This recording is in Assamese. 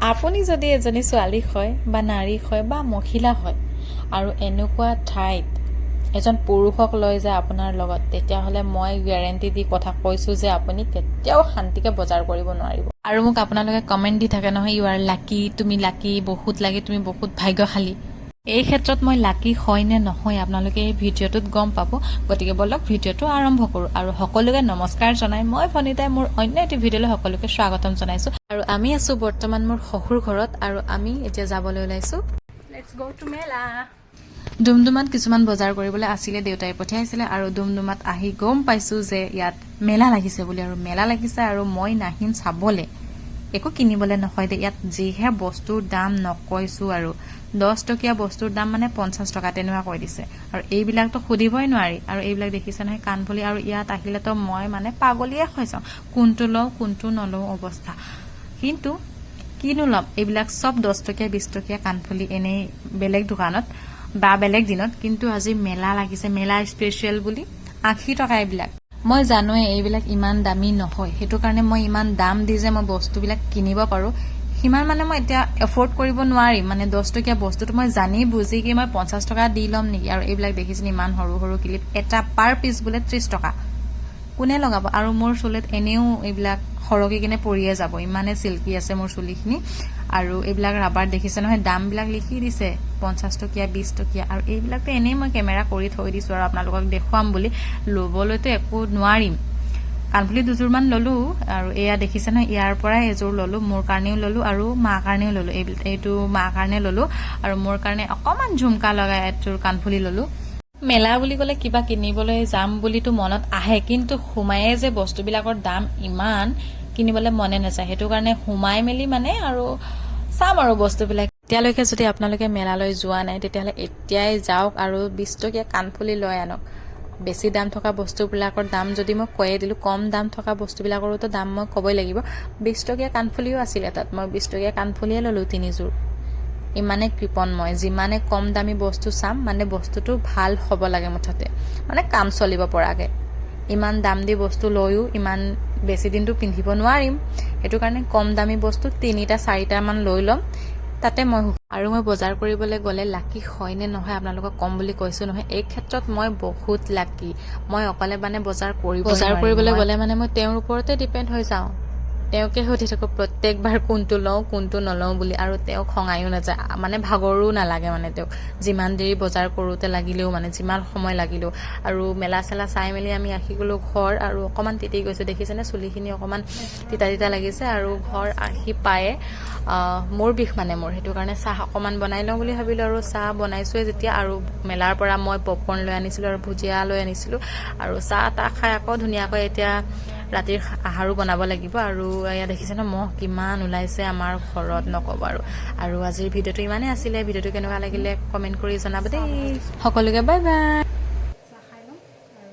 আপুনি যদি এজনী ছোৱালী হয় বা নাৰী হয় বা মহিলা হয় আৰু এনেকুৱা ঠাইত এজন পুৰুষক লৈ যায় আপোনাৰ লগত তেতিয়াহ'লে মই গেৰেণ্টি দি কথা কৈছোঁ যে আপুনি কেতিয়াও শান্তিকে বজাৰ কৰিব নোৱাৰিব। আৰু মোক আপোনালোকে কমেণ্ট দি থাকে নহয় ইউ আৰ লাকি তুমি লাকি বহুত লাকি তুমি বহুত ভাগ্যশালী। এই ক্ষেত্ৰত মই লাকি হয় নে নহয় আপোনালোকে এই ভিডিঅ'টোত গম পাব। গতিকে বলক ভিডিঅ'টো আৰম্ভ কৰোঁ। আৰু সকলোকে নমস্কাৰ জনাই মই ভনিতাই মোৰ অন্য এটি ভিডিঅ'লৈ সকলোকে স্বাগতম জনাইছোঁ। আৰু আমি আছোঁ বৰ্তমান মোৰ শহুৰ ঘৰত আৰু আমি এতিয়া যাবলৈ ওলাইছোঁ। ডুমডুমাত কিছুমান বজাৰ কৰিবলৈ আছিলে দেউতাই পঠিয়াইছিলে আৰু ডুমডুমাত আহি গম পাইছোঁ যে ইয়াত মেলা লাগিছে বুলি আৰু মেলা লাগিছে আৰু মই নাহিম চাবলৈ। একো কিনিবলৈ নহয় দে, ইয়াত যিহে বস্তুৰ দাম নকৈছোঁ আৰু দহ টকীয়া বস্তুৰ দাম মানে পঞ্চাছ টকা তেনেকুৱা কৈ দিছে। আৰু এইবিলাকতো সুধিবই নোৱাৰি। আৰু এইবিলাক দেখিছে নহয় কাণফুলি আৰু ইয়াত আহিলেতো মই মানে পাগলীয়ে হৈ যাওঁ, কোনটো লওঁ, কোনটো নলওঁ অৱস্থা। কিন্তু কিনো ল'ম, এইবিলাক চব দহ টকীয়া বিছ টকীয়া কাণফুলি এনেই বেলেগ দোকানত বা বেলেগ দিনত। কিন্তু আজি মেলা লাগিছে, মেলা স্পেচিয়েল বুলি, আশী টকা এইবিলাক। মই জানোৱে এইবিলাক ইমান দামী নহয়। সেইটো কাৰণে মই ইমান দাম দি যে মই বস্তুবিলাক কিনিব পাৰোঁ সিমান মানে মই এতিয়া এফৰ্ড কৰিব নোৱাৰিম। মানে দহ টকীয়া বস্তুটো মই জানি বুজি কি মই পঞ্চাছ টকা দি ল'ম নেকি? আৰু এইবিলাক দেখিছেনে ইমান সৰু সৰু ক্লিপ এটা পাৰ পিচ বোলে ত্ৰিছ টকা। কোনে লগাব? আৰু মোৰ চুলিত এনেও এইবিলাক সৰকি কিনে পৰিয়ে যাব। ইমানে চিল্কি আছে মোৰ চুলিখিনি। আৰু এইবিলাক ৰাবাৰ দেখিছে নহয় দামবিলাক লিখি দিছে পঞ্চাছ টকীয়া বিছ টকীয়া আৰু এইবিলাকতো এনেই মই কেমেৰা কৰি থৈ দিছোঁ আৰু আপোনালোকক দেখুৱাম বুলি। ল'বলৈতো একো নোৱাৰিম। কাণফুলি দুযোৰমান ল'লোঁ আৰু এয়া দেখিছে নহয় ইয়াৰ পৰাই এযোৰ ল'লোঁ মোৰ কাৰণেও ল'লোঁ আৰু মাৰ কাৰণেও ল'লোঁ। এই এইটো মাৰ কাৰণে ল'লোঁ আৰু মোৰ কাৰণে অকণমান ঝুমকা লগাই এযোৰ কাণফুলি ল'লোঁ। মেলা বুলি ক'লে কিবা কিনিবলৈ যাম বুলিতো মনত আহে কিন্তু সোমায়ে যে বস্তুবিলাকৰ দাম ইমান কিনিবলৈ মনে নাযায়। সেইটো কাৰণে সোমাই মেলি মানে আৰু চাম আৰু বস্তুবিলাক। এতিয়ালৈকে যদি আপোনালোকে মেলালৈ যোৱা নাই, তেতিয়াহ'লে এতিয়াই যাওক আৰু বিছ টকীয়া কাণফুলি লৈ আনক। বেছি দাম থকা বস্তুবিলাকৰ দাম যদি মই কৈয়ে দিলোঁ, কম দাম থকা বস্তুবিলাকৰোতো দাম মই ক'বই লাগিব। বিছ টকীয়া কাণফুলিও আছিলে তাত। মই বিছ টকীয়া কাণফুলিয়ে ল'লোঁ তিনিযোৰ। ইমানে কৃপণ মই যিমানে কম দামী বস্তু চাম মানে বস্তুটো ভালো হ'ব লাগে মুঠতে। মানে কাম চলিব পৰাকৈ। ইমান দাম দি বস্তু লৈও ইমান বেছি দিনটো পিন্ধিব নোৱাৰিম। সেইটো কাৰণে কম দামী বস্তু তিনিটা চাৰিটামান লৈ ল'ম। তাতে মই। আৰু মই বজাৰ কৰিবলৈ গ'লে লাকি হয় নে নহয় আপোনালোকক ক'ম বুলি কৈছোঁ নহয়। এই ক্ষেত্ৰত মই বহুত লাকি। মই অকলে মানে বজাৰ কৰিব বজাৰ কৰিবলৈ গ'লে মানে মই তেওঁৰ ওপৰতে ডিপেণ্ড হৈ যাওঁ। তেওঁকে সুধি থাকোঁ প্ৰত্যেকবাৰ কোনটো লওঁ কোনটো নলওঁ বুলি? আৰু তেওঁ খঙায়ো নাযায়। মানে ভাগৰো নালাগে মানে তেওঁক। যিমান দেৰি বজাৰ কৰোঁতে লাগিলেও মানে যিমান সময় লাগিলেও। আৰু মেলা চেলা চাই মেলি আমি আহি গ'লোঁ ঘৰ আৰু অকণমান তিতি গৈছোঁ। দেখিছেনে? চুলিখিনি অকণমান তিতা তিতা লাগিছে আৰু ঘৰ আহি পায়ে মোৰ বিষ মানে মোৰ। সেইটো কাৰণে চাহ অকণমান বনাই লওঁ বুলি ভাবিলোঁ আৰু চাহ বনাইছোঁৱে যেতিয়া আৰু মেলাৰ পৰা মই পপকৰ্ণ লৈ আনিছিলোঁ আৰু ভুজিয়া লৈ আনিছিলোঁ। আৰু চাহ তাহ খাই আকৌ ধুনীয়াকৈ এতিয়া ৰাতিৰ আহাৰো বনাব লাগিব আৰু এয়া দেখিছে ন মহ কিমান ওলাইছে আমাৰ ঘৰত নক'ব আৰু। আৰু আজিৰ ভিডিঅ'টো ইমানেই আছিলে ভিডিঅ'টো কেনেকুৱা লাগিলে কমেণ্ট কৰি জনাব দেই। সকলোকে বাই বাই